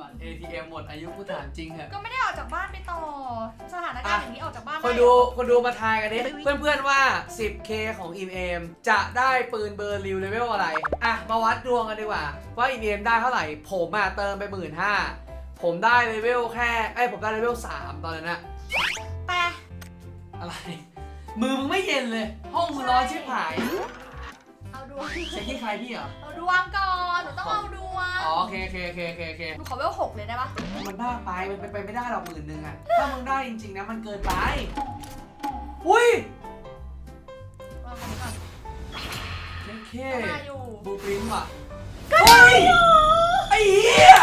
บัตร ATM หมดอายุกูถามจริงเหอะก็ไม่ได้ออกจากบ้านไปต่อ สถานการณ์อย่างนี้ออกจากบ้านคนดูคนดูมาทายกันดิเพื่อนๆว่า 10K ของอิมเอมจะได้ปืนเบอร์ริวเลเวลอะไร อะ มาวัดดวงกันดีกว่า ว่าอิมเอมได้เท่าไหร่ ผมอะเติมไปหมื่นห้าผมได้เลเวลแค่ไอ้ยผมได้เลเวล3ตอนนั้นอะไปอะไร มือมึงไม่เย็นเลย ห้องมึงร้อนชิบหายเอา ดวง เช็คที่ใครพี่เหรอ เอาดวงก่อน หนูต้องเอาดวง อ๋อโอเคโอเคโอเคโอเคโอเค หนูขอเวลหกเลยได้ปะมันบ้าไป มันเป็นไปไม่ได้หรอกหมื่นหนึ่งอะถ้ามึงได้จริงๆนะมันเกินไป อุ้ยวางไว้ก่อนโอเคมาอยู่ บูปรินท์ว่ะเฮ้ยไอ้เหี้ย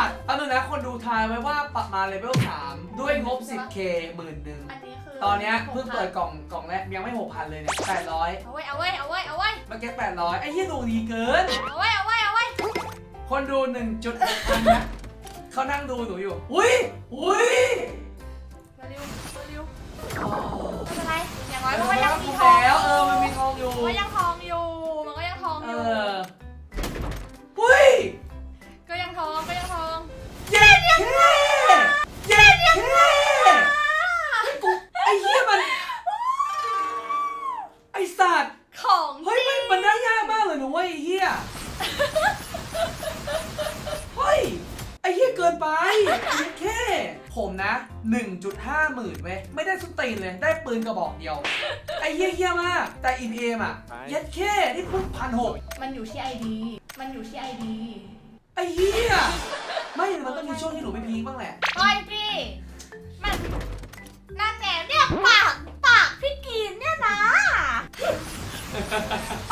จริงไอ้สัตว์เอาดูนะคนดูทายไว้ว่าปรับมาเลเวล3ด้วยงบ 10k หมื่นหนึ่งอันนี้คือตอนเนี้ยเพิ่งเปิดกล่องกล่องแรกยังไม่ 6,000 เลยเนี่ย800เอาไว้เอาไว้เอาไว้เอาไว้เมื่อกี้800ไอ้เหี้ยดูดีเกิน เอาไว้เอาไว้เอาไว้คนดู1.6พันนะเขานั่งดูหนูอยู่ อุ้ยอุ้ยมาเร็วมาเร็วอ๋อไม่เป็นไรอย่างน้อยเอมันอก็ยังมันมีมีทองแล้วเออมันมีทองอยู่มันก็ยังทองอยู่มันก็ยังทองเออยู่ บอกเดียว ไอ้เหี้ยเหี้ยมาก แต่อินเอมอะเย็ดแค่ที่พุ่งพันหกมันอยู่ที่ไอดี มันอยู่ที่ไอดีไอ้เหี้ยไม่มันต้องมีช่วงที่หนูไม่พีคบ้างแหละก้อยพี่ มันนั่นแหละเนี่ยปากปากพี่กีนเนี่ยนะ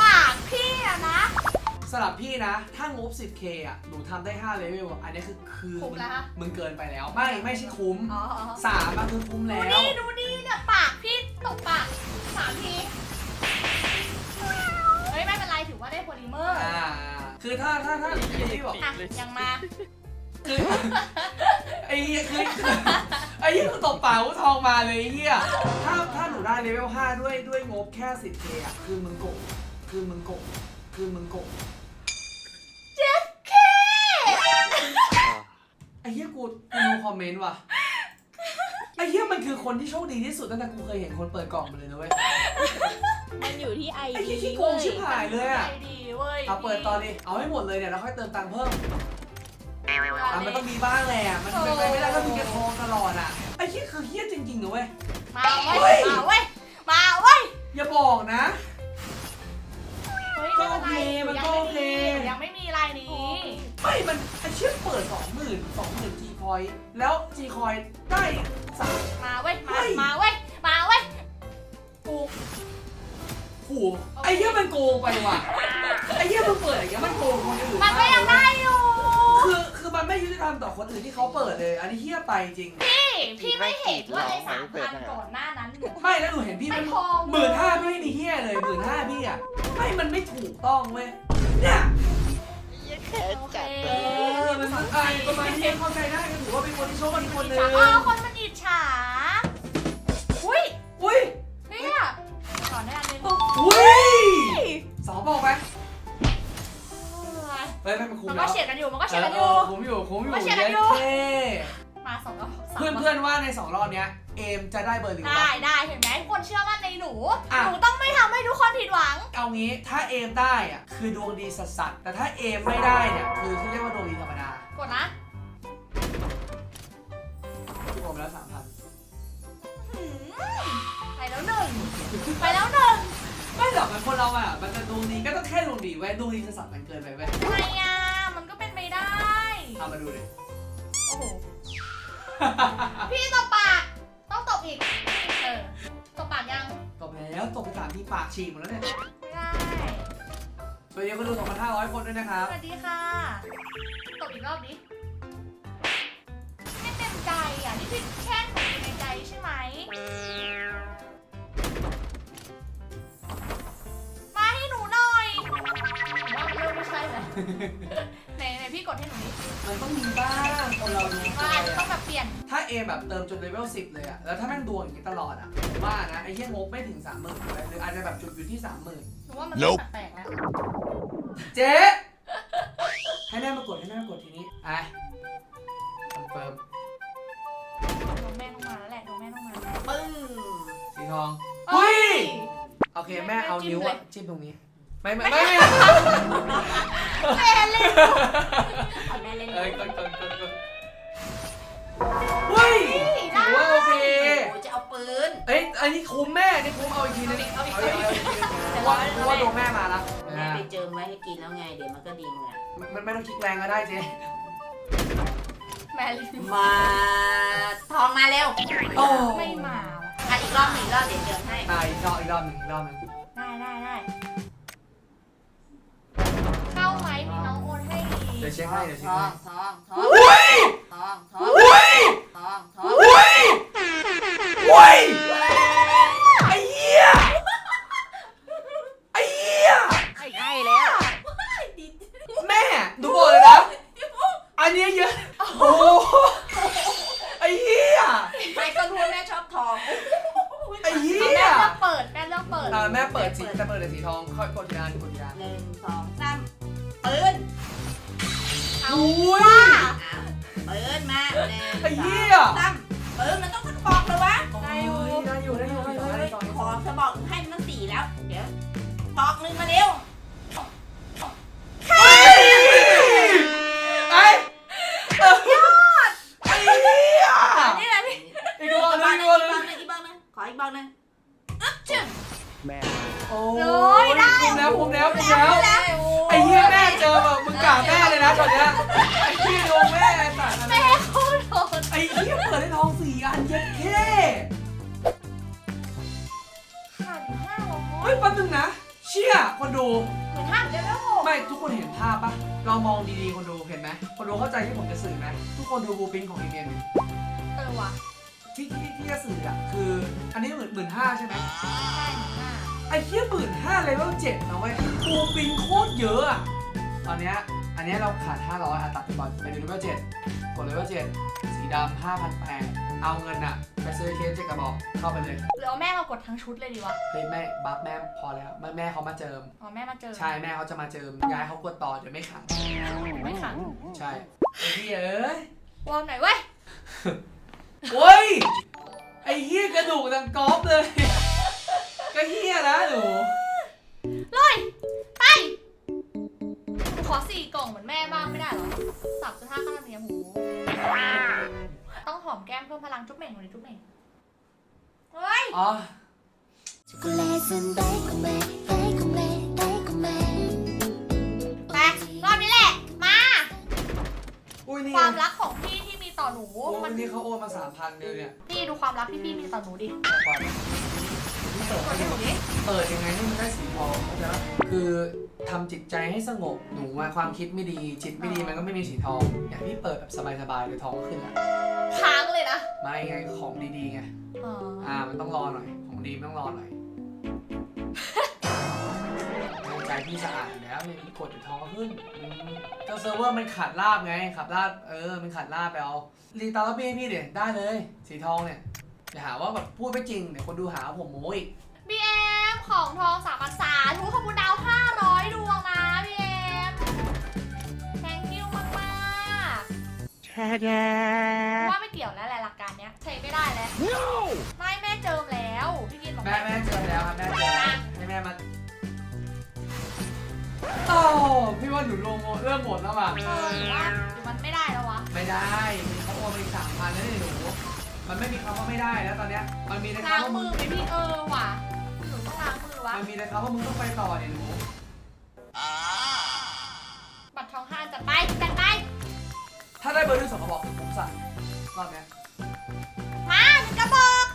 ปากพี่อะนะสำหรับพี่นะ ถ้างบ 10k อะ หนูทำได้ 5 เลเวลอะอันนี้คือคือคุ้มแล้วฮะมึงเกินไปแล้ว ไม่ ไม่ใช่คุ้มอ๋ออ๋อสามอะคือคุ้มดูแล้วนี่ ดูนี่เนี่ยปากพี่ ตกปากสามทีเฮ้ยไม่เป็นไรถือว่าได้โพลิเมอร์อ่าคือถ้าถ้าถ้าพี่บอกอะยังมา คือไอ้เหี้ยคือไอ้เหี้ยคือตบปากกูทองมาเลยไอ้เหี้ยถ้าถ้าหนูได้เลเวล5ด้วยด้วยงบแค่ 10k อะคือมึงโกงคือมึงโกงคือมึงโกงเจ็ดเคไอ้เหี้ยกูกูโนคอมเมนต์ว่ะ ไอ้เหี้ยมันคือคนที่โชคดีที่สุดตั้งแต่กูเคยเห็นคนเปิดกล่องมาเลยนะเว้ย มันอยู่ที่ไอไอ้ดีเหี้ยขี้โกเว้งยชิบหายเลยอะใจดีเว้ยเอาเปิดตอนนี้เอาให้หมดเลยเนี่ยแล้วค่อยเติมตังค์เพิ่มอะมันต้องมีบ้างแหละมันเป็นไปไม่ได้ก็มีกระทองตลอดอะไอ้เหี้ยคือเหี้ยจริงๆนะเว้ย มา ก่อนหน้านั้นไม่แล้วหนูเห็นพี่มันไม่พอ หมื่นห้าพี่ไม่มีเหี้ยเลยหมื่นห้าพี่อะไม่มันไม่ถูกต้องเว้ยเนี่ยแค่จัดเออมันมันอะไรประมาณนี้เข้าใจได้ก็ถือว่าเป็นคนที่โชคดีคนหนึ่งเออคนมันอิจฉาอุ้ยอุ้ยเนี่ยก่อนได้อันหนึงอุ้ยสองบอกไหมเฮ้ยไม่มันคุ้มมันแล้ก็วเฉียดกันอยู่มันก็เอเฉียดอกันอเอยู่อคุ้มอยู่คุ้มอยู่มันเฉียดเย้กันอยู่เท่มาสองรอบสามเพื่อนเพื่อนๆว่าในสองรอบเนี้ย เอมจะได้เบอร์หนึ่งได้ปะ ได้เห็นไหมคนเชื่อมั่นในหนู อะ หนูต้องไม่ทำให้ทุกคนผิดหวัง เอางี้ถ้าเอมได้อะคือดวงดีสัสๆแต่ถ้าเอมไม่ได้เนี่ยคือที่เรียกว่าดวงดีธรรมดากดนะที่ผมแล้วสามพันหืมไปแล้วหนึ่งไปแล้วหนึ่งไม่หรอกมันคนเราอะมันจะดวงดีก็ต้องแค่ดวงดีเว้ยดวงดีสัสๆมันเกินไปเว้ยทำไมอะมันก็เป็นไปได้ เอามาดูดิโอ้โห พี่ตบปาก กอีกตบปากยังตบแล้วตบไปสามทีปากฉีกหมดแล้วเนี่ยไม่ได้ สวัสดีคนดู2,500 คนด้วยนะครัสวัสดีค่ะ ตบอีกรอบดิไม่เต็มใจอะ นี่คือแค่ตบอยู่ในใจใช่ไหม มาให้หนูหน่อยหนูว่าเริ่มไม่ใช่แล้ว กดให้หนูนิดมันต้องมีบ้างคนเรารู้ว่าอาจจะต้องแบบเปลี่ยน ถ้าเอมแบบเติมจนเลเวล10 เลยอะแล้วถ้าแม่งดวงอย่างนี้ตลอดอะผมว่านะไอ้เหี้ยงบไม่ถึง3 0,000เลยหรืออาจจะแบบจุดอยู่ที่30,000หนูว่ามันต้องแปลกๆแล้วเจ๊ให้แม่มากดให้แม่มากดทีนี้อะคอนเฟิร์มดวงแม่ต้องมาแล้วแหละดวงแม่ต้องมาแล้วปึ้งสีทองเฮ้ย โอเคแม่เอาแม่จิ้มนิ้วเลอะยจิ้มตรงนี้ ไม่ไม่ไม่ไม่ แม่เล่นเอาแม่เล่นเอ้ยกดกดกดกดเฮ้ยถือว่าโอเคโอ้ยจะเอาปืน เอ้ยอันนี้คุ้มแม่อันนี่คุ้มเอาอีกทีนึงเอาอีกเอาเอาอีกอีกเอาอีกเพราะว่าเพราะว่าดวงแม่มาละแม่ไปเจิมไว้ให้กินแล้วไง เดี๋ยวมันก็ดีมึงอะมันไม่ต้องคิดแรงก็ได้เจ๊แม่เล่นมาทองมาเร็วโอ้ไม่มาว่ะอะอีกรอบหนึ่งอีกรอบเดี๋ยวเจิมให้ อะอีกรอบอีกรอบหนึ่งอีกรอบหนึ่ง เดี๋ยวเช็คให้เดี๋ยวเช็คทอให้งทองทองอุ้ยทองทองอุ้ยทองทองอุ้ยอุ้ยไอ้ไอ้เหี้ยให้ให้แล้ว แม่ดูบอกเลยนะ อันนี้เยอะโอ้โหไอ้เหี้ยไม่ก็รู้แม่ชอบทองไอ้เหี้แม่เลือกเปิดแม่เลือกเปิดอ่าแม่เปิดสีแต่เปิดแต่สีทองค่อยกดทีละอันกดทีละอันหนึ่งสองสามปืน เอาอุ้ยอ้าวปืนมาหนึ่งไอ้เหี้ยสองสามปืนมันต้องกระบอกเลยวะได้อยู่ได้อยู่ได้อยู่ได้อยู่ได้อยู่ขอจะบอกให้มันตั้งสี่แล้ว เดี๋ยวตอกหนึ่งมาเร็วเฮ้ยไอ้ยอดไอ้เหี้ยนี่แหละพี่อีกรอบหนึงอีกรอบหนึงอีกบ้างนึงขออีกบ้างนึงอึ๊บชึ่งโอ้ยได้ภูมิแล้วภูมิแล้วภูมิแล้ว ไอ้เหี้ยแม่ เจอแบบมึงกล่าวแม่เลยนะตอนเนี้ยไอ้เหี้ยโดนแม่ไอ้สัตว์แม่โคตรโหดไอ้เหี้ยเปิดให้ทองสี่อันเย็ดเท่หันห้าร้อยเฮ้ยแป๊บนึงนะ เชี่ยคนดูเหมือนหันได้แล้วโหไม่ทุกคนเห็นภาพปะลองมองดีๆคนดูเห็นไหมคนดูเข้าใจที่ผมจะสื่อไหมทุกคนดูบูปินของอีเมลเออว่ะที่ที่ที่จะสื่ออะคือ อันนี้หมื่นหมื่นห้าใช่ไหมใช่เหมือนห้าไอ้เหี้ยหมื่นห้าเลเวลเจ็ดนะเว้ยบูปินโคตรเยอะอะ ตอนเนี้ยอันเนี้ยเราขาด 500อะตัดไปก่อนไปดูเลเวลเจ็ดกดเลเวลเจ็ดสีดำห้าพันแปดเอาเงินอะไปซื้อเคสเจ็ดกระบอกเข้าไปเลยหรือเอาแม่มากดทั้งชุดเลยดีวะเฮ้ยแม่บัฟแม่พอแล้วแม่แม่เขามาเจิม อ๋อแม่มาเจอใช่แม่เขาจะมาเจิมย้ายเขากดต่อเดี๋ยวไม่ขังไม่ขังใช่ไอ้เหี้ยเอ้ยวอร์มหน่อยเว้ยโอ้ยไอ้เหี้ยกระดูกดังกอล์ฟเลย ก็เหี้ยนะหนู ขอสี่กล่องเหมือนแม่บ้างไม่ได้เหรอสับจะท่าข้างเรรมเนียมหูต้องหอมแก้มเพิ่มพลังจุ๊บเหม่งเลยจุ๊บเหม่งเฮ้ย อ๋อไปรอบนี้แหละ มา อุยนี่ความรักของพี่ที่มีต่อหนูมันนี่เขาโอนมาสามพันเดียวเนี่ยนี่ดูความรักที่พี่มีต่อหนูดิ ความกดให้หนูดิ เปิดยังไงให้มันได้สีทองเข้าใจปะคือทำจิตใจให้สงบหนูว่าความคิดไม่ดี จิตไม่ดีมันก็ไม่มีสีทอง อย่างพี่เปิดแบบสบายๆเลยทองก็ขึ้นละค้างเลยนะไม่ไงของดีๆไงอ๋ออ่ามันต้องรอหน่อย ของดีมันต้องรอหน่อยใจพี่สะอาดอยู่แล้วมีกดอยู่ท้องก็ขึ้นอืมก็เซิร์ฟเวอร์มันขาดลาบไงขาดลาบเออมันขาดลาบไปเอารีตาร์พี่ให้พี่เดี๋ยวได้เลย สีทองเนี่ยอย่าหาว่าแบบพูดไม่จริงเดี๋ยวคนดูหาว่าผมโม้อีก บีเอ็มของทองสามพันสาธุขอบคุณดาวห้าร้อยดวงนะบีเอ็ม thank you มากมากๆว่าไม่เกี่ยวแล้วแหละหลักการเนี้ยใช้ไม่ได้แล้ว ไม่แม่เจิมแล้วพี่กินบอกแม่แม่เจอแล้วครับแม่เจอแล้วให้แม่มาโอ้พี่ว่าหนูลงเริ่มหมดแล้วอะเออหรือว่าหรือมันไม่ได้แล้ววะ ไม่ได้มีเขาโอนไปสามพันแล้วนี่หนูมันไม่มีคำว่าไม่ได้แล้วตอนเนี้ยมันมีแต่ล้างคำว่ามืมึองไหมพี่เออว่ะ วะ มันมีแต่คำว่ามึงต้องไปต่อเนี่ยหนูบัตรทองห้าจัดไปจัดไป ถ้าได้เบอร์ที่สองกระบอกคือผมสั่งรอบเนี้ยมาหนึ่งกระบอก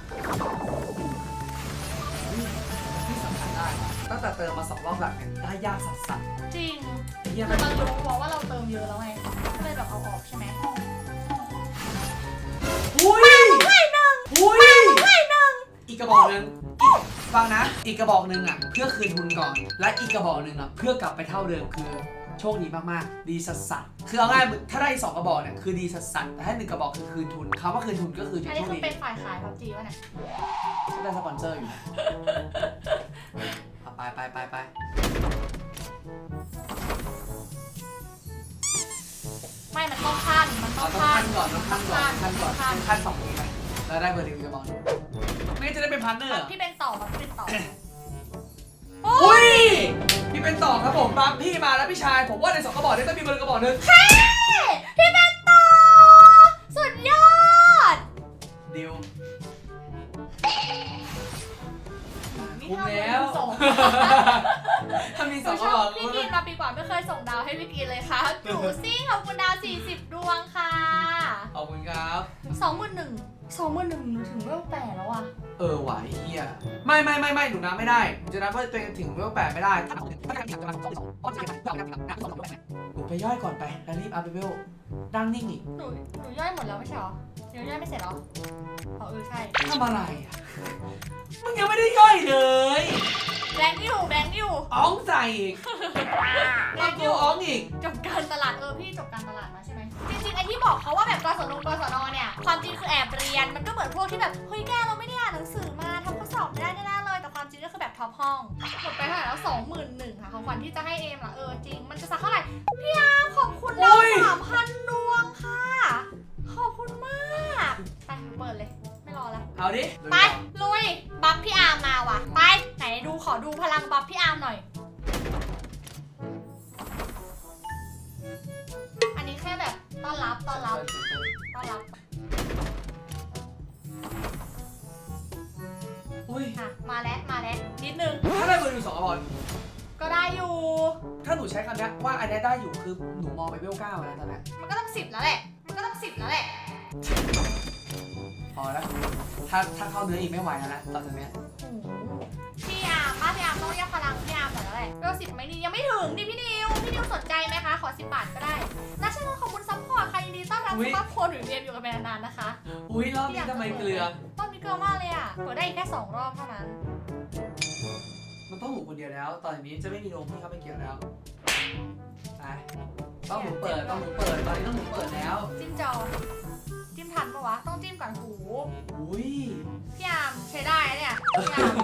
ที่สำคัญได้ตั้งแต่เติมมาสองรอบหลังเนี่ยได้ยากสัสสัสจริงเฮียแต่มันมันรู้เพราะว่าเราเติมเยอะแล้วไงก็เลยแบบเอาออกใช่ไหมอุ้ยอุ้ย อีกกระบอกหนึ่งอีกฟังนะ อีกกระบอกหนึ่งอะ เพื่อคืนทุนก่อน และอีกกระบอกหนึ่งอะ เพื่อกลับไปเท่าเดิมคือ โชคดีมากๆ ดีสัสสัสๆคือเอาง่ายๆถ้าได้สองกระบอกเนี่ยคือดีสัสสัสๆแต่ถ้าหนึ่งกระบอกคือคืนทุนคำว่าคืนทุนก็คือจะอันโชนี้คคือดีเป็นฝ่ายขายพับจีวะเนี่ยฉันได้สปอนเซอร์อยู่เอาไปไปไปไปไม่มันต้องขั้นมันต้เอาองต้องขั้ขั้นนก่อนต้องขั้นก่อนขั้นก่อนขั้นขั้นสองนี้ไปแล้วได้เบอร์หนึ่งกระบอกหนึ่งไม่งั้ นจะได้เป็นพาร์ทเนอร์เหรอพี่เป็นต่อแบบพี่เป็นต่ออุ้ยพี่เป็นต่อครับผมบังพี่มาแล้วพี่ชาย ผมว่าในสองกระบอกนี้ต้องมีเบอร์กระบอกหนึ่งพี่เป็นต่อ สุดยอดดิวนี่คุ้มทำแล้วส่งถ้ามีหสนูองกชระอบอกบพี่กินมาปีกว่าไม่เคยส่งดาวให้พี่กินเลยค่ะหนูซิ่งขอบคุณดาว 40 ดวงค่ะ ขอบคุณครับสองหมื่นหนึ่งสองหมื่นหนึ่งหนูถึงเวลแปดแล้วอะ เออไหวเฮียไม่ไม่ไม่ไม่หนูนับไม่ได้หนูจะนับว่าตัวเองถึงเวลแปดไม่ได้ถ้าถ้าการถึงจะมาสองสองเพราะจะการถึงจะมาสองสองหนูไปย่อยก่อนไปแล้วรีบอัพเวลดังนิ่งอีกหนูหนูย่อยหมดแล้วไม่ใช่เหรอหนูย่อยไม่เสร็จเหรออ๋อเออใช่ทำอะไรอะมึงยังไม่ได้ย่อยเลยแบงค์อยู่แบงค์อยู่อ้องใส่อีกแล้วกูอ้องอีกจบการตลาดเออพี่จบการตลาดมาใช่ไหม จริงๆไอที่บอกเขาว่าแบบกศนกศนเนี่ย ความจริงคือแอบเรียน มันก็เหมือนพวกที่แบบ เฮ้ยแกเราไม่ได้อ่านหนังสือมาทำข้อสอบไม่ได้แน่ๆเลย แต่ความจริงก็คือแบบท็อปห้องหมดไปเท่าไหร่แล้วสองหมื่นหนึ่งค่ะของขวัญที่จะให้เอมอะเออจริง มันจะสักเท่าไหร่ พี่อาร์มขอบคุณเราโอ้ยสามพันดวงค่ะ ขอบคุณมากไปเปิดเลย ไม่รอแล้วเอาดิไปลุย บัฟพี่อาร์มมาว่ะ ไปไหนดูขอดูพลังบัฟพี่อาร์มหน่อย อันนี้แค่แบบ ต้อนรับต้อนรับต้อนรับอุ้ยอะมาแล้วมาแล้วนิดนึง ถ้าได้เบอร์หนึ่งสองกระบอกก็ได้อยู่ ถ้าหนูใช้คำนี้ว่าอันนี้ได้อยู่คือหนูมองไปเวลเก้าแล้วตอนนี้มันก็ต้องสิบแล้วแหละ มันก็ต้องสิบแล้วแหละ พอแล้ว ถ้าถ้าเข้าเนื้ออีกไม่ไหวแล้วนะตอนจากเนี้ยโอ้โหพี่อาร์มป้าพี่อาร์มต้องเรียกพลังพี่อาร์มหน่อยแล้วแหละเวลสิบไหมนี่ยังไม่ถึงดิพี่นิว พี่นิวสนใจไหมคะ ขอสิบบาทก็ได้รัชนนท์ขอบคุณซัพพอร์ตค่ะยินดีต้อนรับครอบครัวหนูเรียนอยู่กับแม่นานๆนะคะ อุ้ยรอบนี้ทำไมเกลือ ตอนนี้เกลือมากเลยอะเปิดได้อีกแค่สองรอบเท่านั้นมันต้องหนูคนเดียวแล้ว ตอนนี้จะไม่มีโรงพี่เข้าไปเกี่ยวแล้วไปต้องหนูเปิดต้องหนูเปิดตอนนี้ต้องหนูเปิดแล้ว จิ้มจอจิ้ม ทันปะวะ ต้องจิ้มก่อนหูอุ้ยพี่อาร์มใช้ได้นะเนี่ยพี่อาร์ม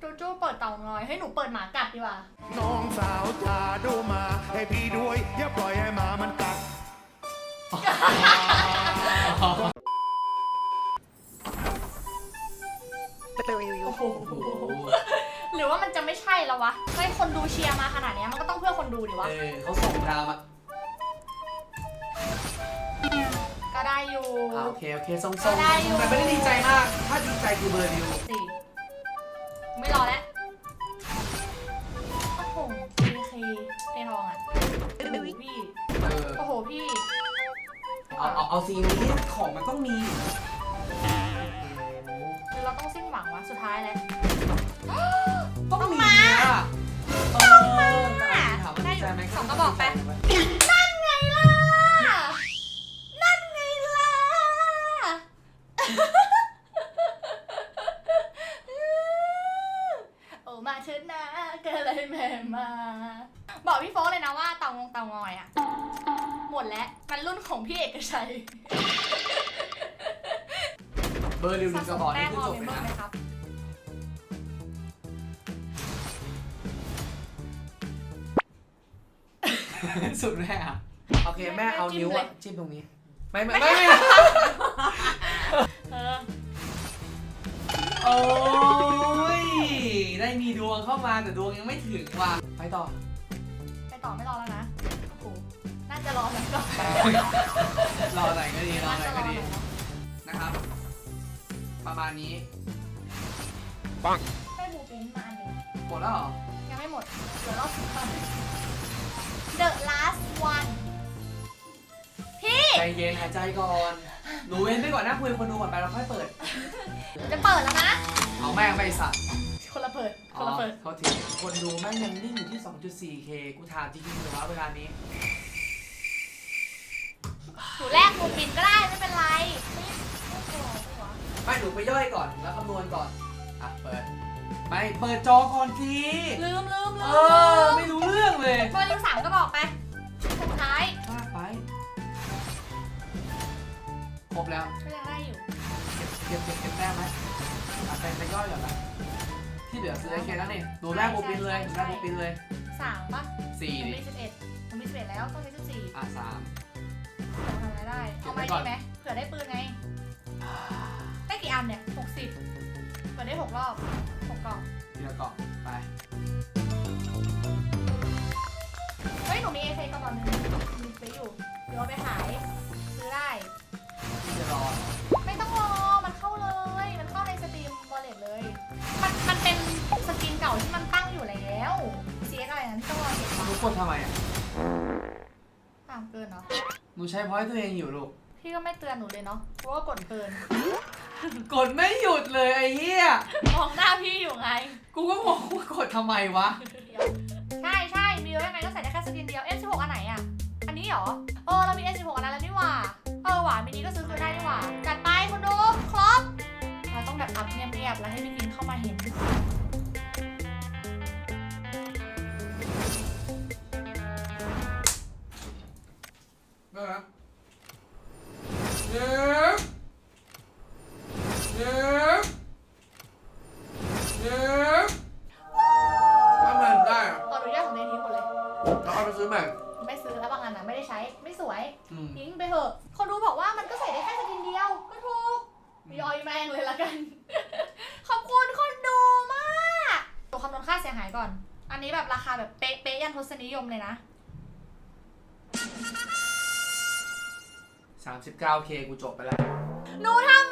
จูจูเปิดเต่างอยให้หนูเปิดหมากัดดีกว่า น้องสาวจ๋าดูมาให้พี่ด้วยอย่าปล่อยให้หมามันกัดโอ้โหหรือว่ามันจะไม่ใช่แล้ววะให้คนดูเชียร์มาขนาดเนี้ยมันก็ต้องเพื่อคนดูดิวะ เออเขาส่งดาวมา อยู่อ่าโอเคโอเคส่งก็ส่งได้อยู่ แต่ไม่ได้ดีใจมาก ถ้าดีใจคือเบอร์เดียวสี่ไม่รอแล้วโอ้โหเคเคเททองอะโอ้โหพี่เออโอ้โหพี่เอาเอาเอาซีนนี้ของมันต้องมีหรือเราต้องสิ้นหวังวะสุดท้ายแล้ว ต้องมีอะเออแต่อันนี้ถามว่าดีใจไหมสองกระบอกไปนั่น เบอร์เดียวหนึ่งกระบอกนี่คือพอจบเมมเลยเบอร์นะ ไหมครับสุดแม่อะโอเคแม่เอานิ้วอะจิ้มตรงนี้ ไม่ไม่ไม่ไม่เออโอ้ยได้มีดวงเข้ามาแต่ดวงยังไม่ถึงว่ะไปต่อไปต่อไม่รอแล้วนะโอ้โหน่าจะรอหน่อยก่อนรอหน่อยก็ดีรอน่าหน่จะอยรก็อหดีน่อยเนาะนะครับ ประมาณนี้ให้บูปินมาอันหนึ่งหมดแล้วเหรอยังไม่หมด เดี๋ยวรอบสุดท้าย The last one พี่ ใจเย็นหายใจก่อนหนูเว้นไปก่อนนะคุยกับคนดูก่อนไปเราค่อยเปิด จะเปิดแล้วนะ เอาแม่งไปสัตว์คนละเปิดอ๋คอนละเปิด เขาทีคนดูแม่งยังนิ่งอยู่ที่ 2.4k กูถามจริงๆเลยว่าเวลานี้ หนูแรกบูปินก็ได้ไม่เป็นไร ไม่ไม่กลัว ไม่หนูไปย่อยก่อนแล้วคำนวณก่อน อะ เปิดไปเปิดจอก่อนสิลืมลืมเอลือ มไม่รู้เรื่องเลยเบอร์ลืมสามก็บอกไปสุดท้ายมากไป ครบแล้ว ก็ยังได้อยู่เก็บเก็บเก็บเก็บแต้มไหมเอาไปไปย่อยก่อนนะที่เหลือซื้อไอ้แค่นั้นเองหนูแรกกูปินเลยหนูแรกกูปินเลยสามปะสี่ผมดิมีสิบเอ็ดผมมีสิบเอ็ดแล้วต้องใช้สิบสี่อะสาม ทำอะไรได้ เอาไว้ดีไหมเผื่อได้ปืนไง อันเนี่ยหกสิบเปิดได้หกรอบหกกล่อง ทีละกล่องไป เฮ้ย หนูมีเอฟกระบอกหนึงมีไปอยู่ เดี๋ยวเอาไปขาย ซื้อได้ ที่จะรอไม่ต้องรอ มันเข้าเลย มันเข้าในสตรีมวอลเล็ตเลย มันมันเป็นสกินเก่าที่มันตั้งอยู่แล้วเสียอะไรนะที่ต้องรอเก็บหนูวะกดทำไมอะต่างเกินเนาะ หนูใช้พอยต์ตัวเองอยู่ลูก พี่ก็ไม่เตือนหนูเลยเนาะเพราะว่ากดเกิน กดไม่หยุดเลยไอ้เหี้ย มองหน้าพี่อยู่ไง กูก็งงว่ากดทำไมวะ ใช่ใช่มีไว้ยังไงก็ใส่ได้แค่สกินเดียว F16 อันไหนอะ อันนี้เหรอ เออเรามี F16 อันนั้นแล้วนี่หว่า เออหว่ามินิก็ซื้อซื้อได้นี่หว่า จัดไปคุณดูครบ เราต้องแบบอัพเงียบๆแล้วให้พี่กินเข้ามาเห็น ได้ครับเย้เย้เย้ ทำไมถึงได้อะขออนุญาตของในนี้หมดเลย แล้วเอาไปซื้อใหม่ ไม่ซื้อแล้วบางอันนะไม่ได้ใช้ไม่สวยอืม ทิ้งไปเถอะ คนดูบอกว่ามันก็ใส่ได้แค่สกินเดียว ก็ถูกยอยแม่งเลยละกัน ขอบคุณคนดูมากตัวคำนวณค่าเสียหายก่อน อันนี้แบบราคาแบบเป๊ะๆยันทศนิยมเลยนะ 39k กูจบไปแล้ว หนูทำ